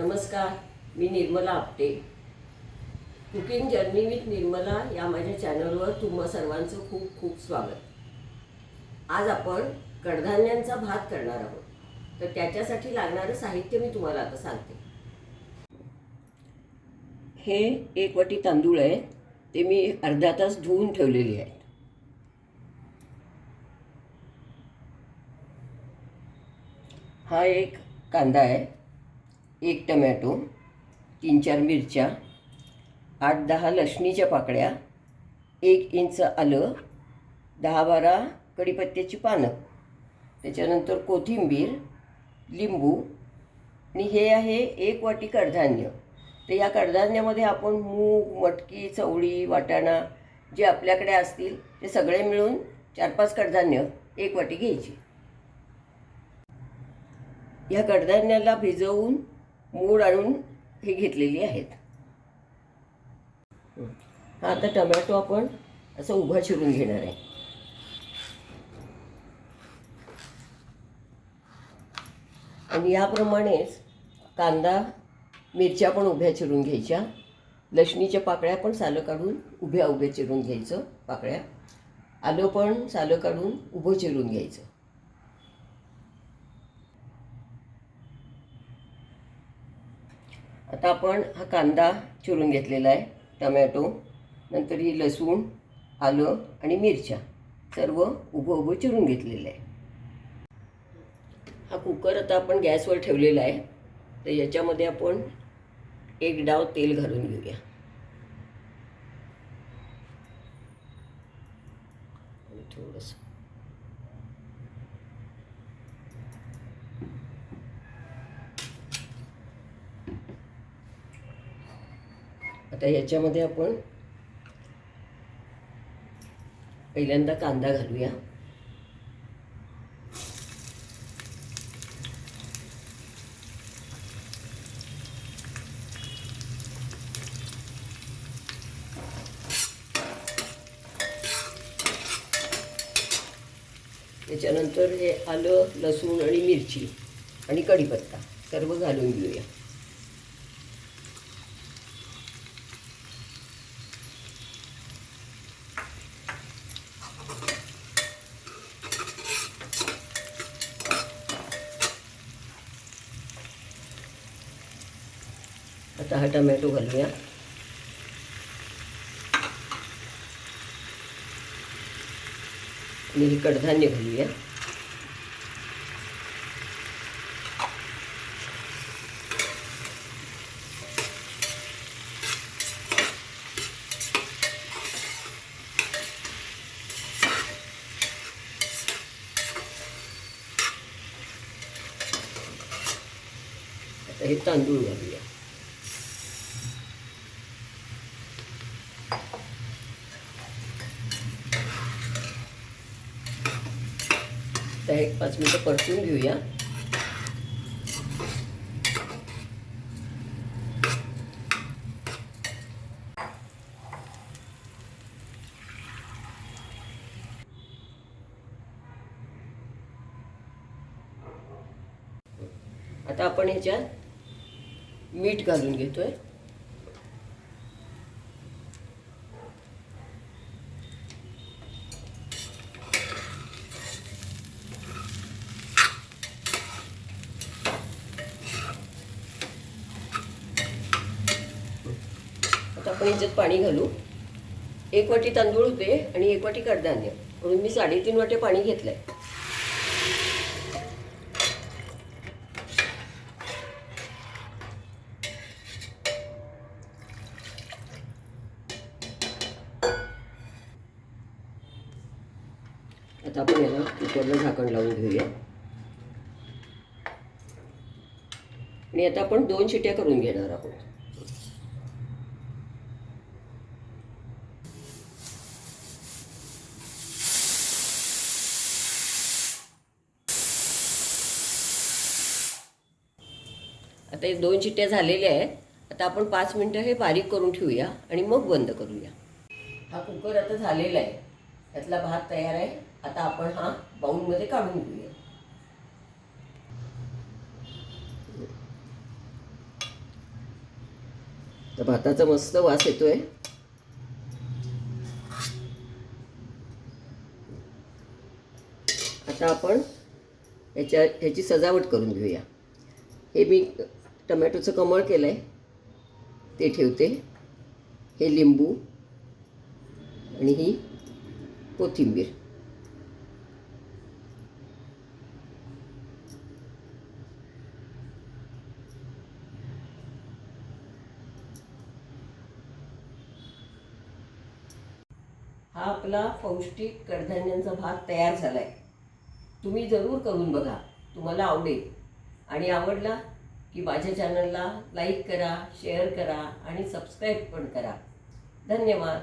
नमस्कार मी Nirmala Apte. Cooking journey with Nirmala या माझ्या चॅनलवर तुम्हा सर्वांचं खूप खूप स्वागत. आज आपण कडधान्यांचा भात करणार आहोत. तर त्याच्यासाठी लागणारं साहित्य मी तुम्हाला आता सांगते. हे एक वाटी तांदूळ आहे. ते मी अर्धा तास धुवून ठेवलेले आहेत. हा एक कांदा आहे. एक टमॅटो तीन चार मिरच्या आठ दहा लसणीच्या पाकळ्या एक इंच आलं दहा बारा कढीपत्त्याची पानं. त्याच्यानंतर कोथिंबीर लिंबू आणि हे आहे एक वाटी कडधान्य. तर या कडधान्यामध्ये आपण मूग मटकी चवळी वाटाणा जे आपल्याकडे असतील ते सगळे मिळून चार पाच कडधान्य एक वाटी घ्यायची. ह्या कडधान्याला भिजवून मूड आणून हे घेतलेली आहेत. हा आता टमॅटो आपण असं उभा चिरून घेणार आहे. आणि याप्रमाणेच कांदा मिरच्या पण उभ्या चिरून घ्यायच्या. लसणीच्या पाकळ्या पण सालं काढून उभ्या उभ्या चिरून घ्यायचं पाकळ्या. आलं पण सालं काढून उभं चिरून घ्यायचं. आता आपण हा कांदा चिरून घेतलेला आहे टमॅटो नंतर ही लसूण आलं आणि मिरच्या सर्व उभं उभं चिरून घेतलेलं आहे. हा कुकर आता आपण गॅसवर ठेवलेला आहे तर याच्यामध्ये आपण एक डाव तेल घालून घेऊया. थोडंसं आता याच्यामध्ये आपण पहिल्यांदा कांदा घालूया. त्याच्यानंतर हे आलं लसूण आणि मिरची आणि कढीपत्ता. सर्व घालून घेऊया. आता हा टमॅटो घालूया आणि हे कडधान्य घालूया आता हे तांदूळ घालूया आता एक पाच मिनटं परतून घेऊया. आता आपण ह्याच्यात मीठ घालून घेतोय आता आपण ह्याच्यात पाणी घालू. एक वाटी तांदूळ होते आणि एक वाटी कडधान्य. म्हणून मी साडेतीन वाटे पाणी घेतलंय. आता आपण याला कुकरला झाकण लावून घेऊया. आणि आता आपण दोन शिट्या करून घेणार आहोत. आता हे दोन शिट्ट्या झालेल्या आहेत. आता आपण पाच मिनटं हे बारीक करून ठेवूया आणि मग बंद करूया. हा कुकर आता झालेला आहे. त्यातला भात तयार आहे. आता आपण हा बाऊलमध्ये काढून घेऊया. तर भाताचा मस्त वास येतोय. आता आपण ह्याच्या ह्याची सजावट करून घेऊया. हे मी टमॅटोचं कमळ केलं आहे ते ठेवते. हे लिंबू आणि ही कोथिंबीर. हा आपला पौष्टिक कडधान्यांचा भात तयार झाला आहे तुम्ही जरूर करून बघा. तुम्हाला आवडेल. आणि आवडला की माझ्या चॅनलला लाईक करा शेअर करा आणि सबस्क्राईब पण करा. धन्यवाद.